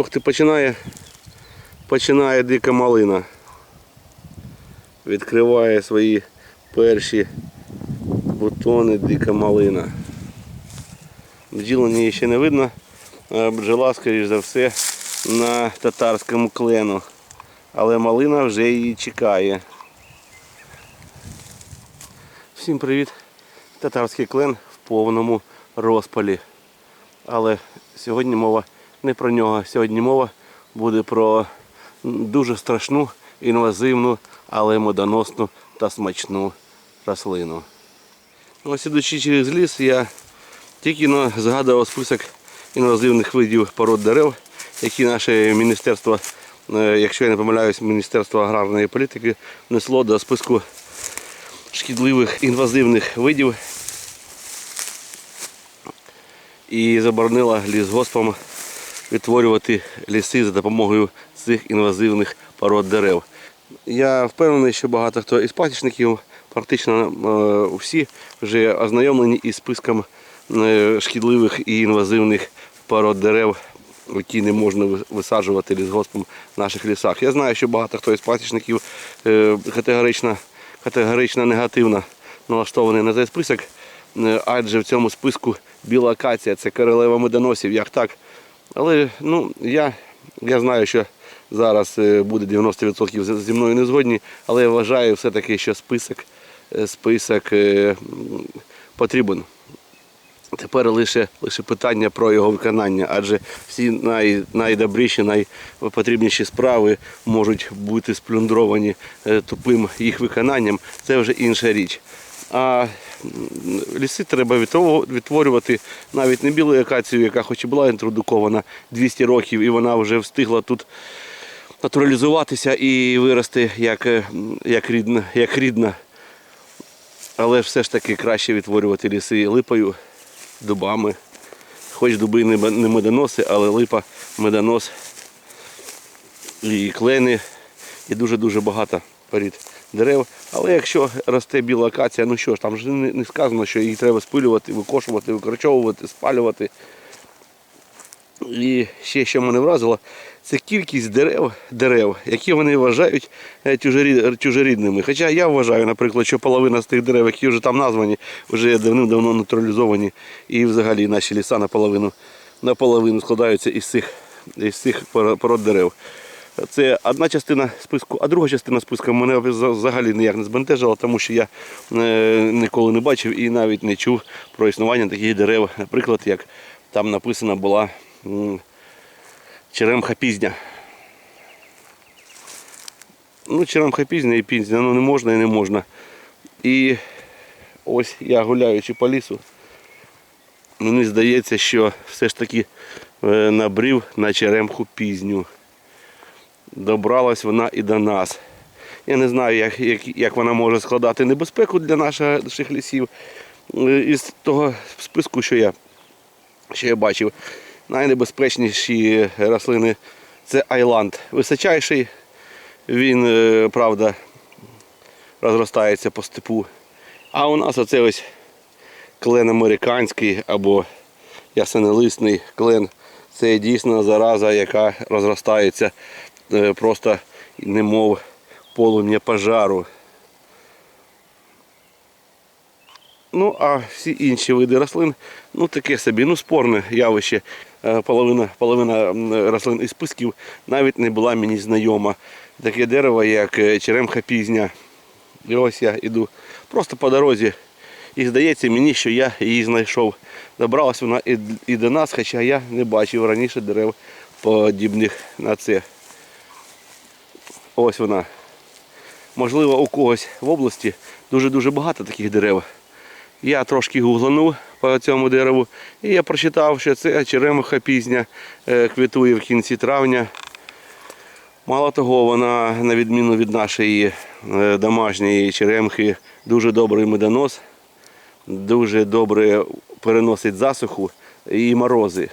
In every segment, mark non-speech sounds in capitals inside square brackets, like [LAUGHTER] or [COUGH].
Ох ти, починає, починає дика малина. Відкриває свої перші бутони дика малина. Бджілення її ще не видно, бджола, скоріш за все, на татарському клену. Але малина вже її чекає. Всім привіт! Татарський клен в повному розпалі. Але сьогодні мова не про нього. Сьогодні мова буде про дуже страшну, інвазивну, але медоносну та смачну рослину. Ось ідучи через ліс, я тільки згадував список інвазивних видів пород дерев, які наше міністерство, е, якщо я не помиляюсь, Міністерство аграрної політики внесло до списку шкідливих інвазивних видів і заборонила лісгоспам відтворювати ліси за допомогою цих інвазивних пород дерев. Я впевнений, що багато хто із пасічників, практично е, всі вже ознайомлені із списком е, шкідливих і інвазивних пород дерев, які не можна ви- висаджувати лісгоспом в наших лісах. Я знаю, що багато хто із пасічників е, категорично, категорично негативно налаштований на цей список, е, адже в цьому списку біла акація це королева медоносів, як так. Але ну, я, я знаю, що зараз е, буде 90% з- зі мною не згодні, але я вважаю все-таки, що список, е, список е, потрібен. Тепер лише, лише питання про його виконання, адже всі най, найдобріші, найпотрібніші справи можуть бути сплюндровані е, тупим їх виконанням. Це вже інша річ. А ліси треба відтво- відтворювати навіть не білою акацією, яка хоч і була інтродукована 200 років, і вона вже встигла тут натуралізуватися і вирости як, е, як, рідна, як рідна. Але все ж таки краще відтворювати ліси липою, дубами. Хоч дуби не медоноси, але липа, медонос і клени, і дуже-дуже багато порід дерев. Але якщо росте біла акація, ну що ж, там ж не, сказано, що її треба спилювати, викошувати, викорчовувати, спалювати. І ще що мене вразило, це кількість дерев, дерев, які вони вважають е, чужорід- чужорідними. Хоча я вважаю, наприклад, що половина з тих дерев, які вже там названі, вже давним-давно натуралізовані. І взагалі наші ліса наполовину, наполовину складаються із цих, із цих пород дерев. Це одна частина списку, а друга частина списку мене вза- взагалі ніяк не збентежила, тому що я е, ніколи не бачив і навіть не чув про існування таких дерев. Наприклад, як там написана була черемха пізня. Ну, черемха пізня і пізня, ну не можна і не можна. І ось я гуляючи по лісу, мені здається, що все ж таки е, набрів на черемху пізню добралась вона і до нас. Я не знаю, як, як, як вона може складати небезпеку для наших лісів. Е, Із того списку, що я, що я бачив, найнебезпечніші рослини це айланд. Височайший, він, е, правда, розростається по степу. А у нас оце ось клен американський або ясенелисний клен. Це дійсно зараза, яка розростається е, просто немов полум'я пожару. Ну, а всі інші види рослин, ну таке собі, ну спорне явище. Е, Половина, половина рослин із списків навіть не була мені знайома. Таке дерево, як е, черемха пізня. І ось я йду просто по дорозі. І здається мені, що я її знайшов. Добралась вона і, і до нас, хоча я не бачив раніше дерев подібних на це. Ось вона. Можливо, у когось в області дуже-дуже багато таких дерев. Я трошки гугланув по цьому дереву і я прочитав, що це черемуха пізня, е, квітує в кінці травня. Мало того, вона, на відміну від нашої е, домашньої черемхи, дуже добрий медонос, дуже добре переносить засуху і морози.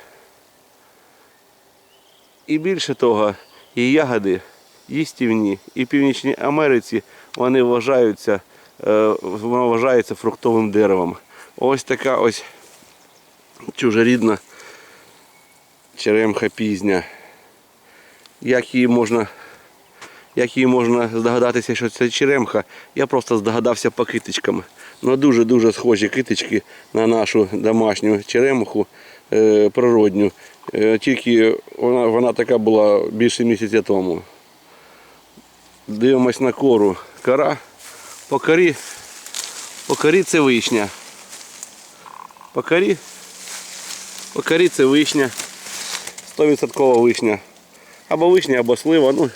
І більше того, і ягоди їстівні, і в Північній Америці вони вважаються, воно вважається фруктовим деревом. Ось така ось чужорідна черемха пізня. як її можна, як її можна здогадатися, що це черемха, я просто здогадався по китичкам. Ну дуже-дуже схожі китички на нашу домашню черемуху е, природню. Е, тільки вона, вона така була більше місяця тому. Дивимось на кору. Кора. По корі, по корі це вишня. По корі, по корі це вишня. 100% вишня. Або вишня, або слива. Ну,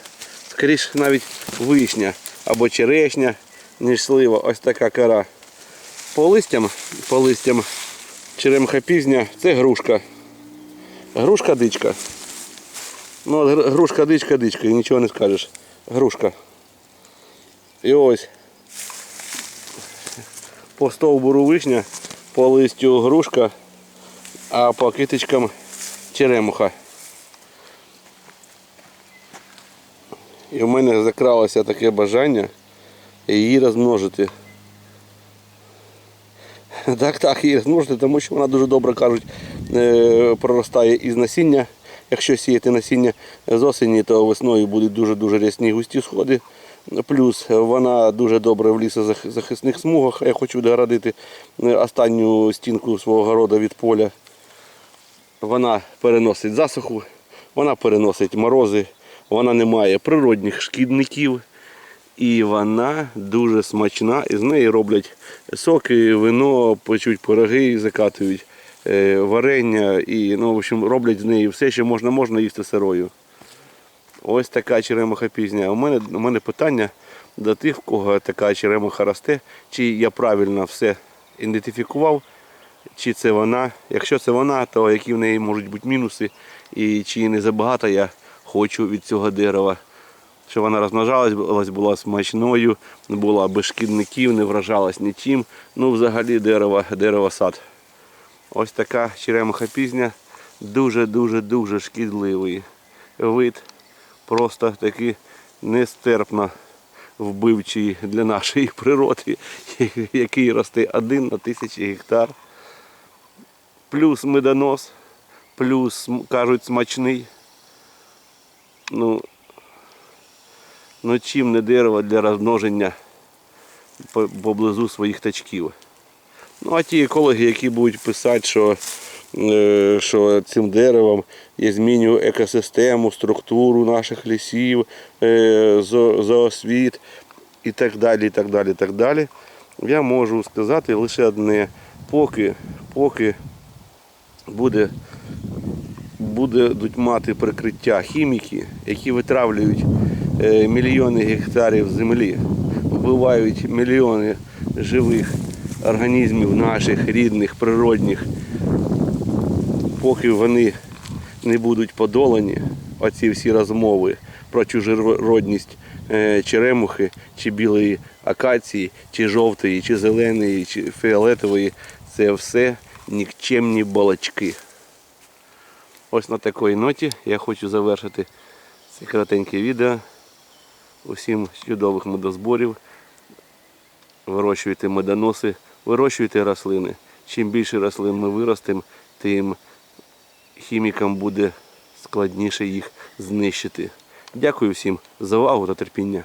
скоріше навіть вишня. Або черешня, ніж слива. Ось така кора. По листям, по листям черемха пізня це грушка. Грушка дичка. Ну, грушка дичка дичка, нічого не скажеш. Грушка. І ось по стовбуру вишня, по листю грушка, а по китичкам черемуха. І в мене закралося таке бажання її розмножити. Так, так, її розмножити, тому що вона дуже добре кажуть, е, проростає із насіння. Якщо сіяти насіння з осені, то весною будуть дуже-дуже рясні густі сходи. Плюс вона дуже добре в лісозахисних смугах. Я хочу відгородити е, останню стінку свого городу від поля. Вона переносить засуху, вона переносить морози, вона не має природних шкідників. І вона дуже смачна, і з неї роблять соки, вино, печуть пироги, закатують е, варення і ну, в общем, роблять з неї все, що можна, можна їсти сирою. Ось така черемуха пізня. У мене, у мене питання до тих, в кого така черемуха росте, чи я правильно все ідентифікував, чи це вона. Якщо це вона, то які в неї можуть бути мінуси, і чи не забагато я хочу від цього дерева що вона розмножалась, була смачною, була без шкідників, не вражалась нічим. Ну, взагалі дерево, дерево сад. Ось така черемуха пізня, дуже-дуже-дуже шкідливий вид. Просто такий нестерпно вбивчий для нашої природи, [LAUGHS] який росте один на тисячі гектар. Плюс медонос, плюс, кажуть, смачний. Ну, ну чим не дерево для розмноження поблизу своїх тачків. Ну а ті екологи, які будуть писати, що, що цим деревом я змінюю екосистему, структуру наших лісів, е, зо- зоосвіт і так далі, і так далі, і так далі, я можу сказати лише одне, поки, поки буде будуть мати прикриття хіміки, які витравлюють е, мільйони гектарів землі, вбивають мільйони живих організмів наших рідних, природних, поки вони не будуть подолані, оці всі розмови про чужеродність е, черемухи, чи білої акації, чи жовтої, чи зеленої, чи фіолетової, це все нікчемні балачки. Ось на такій ноті я хочу завершити це коротеньке відео. Усім чудових медозборів. Вирощуйте медоноси, вирощуйте рослини. Чим більше рослин ми виростемо, тим хімікам буде складніше їх знищити. Дякую всім за увагу та терпіння.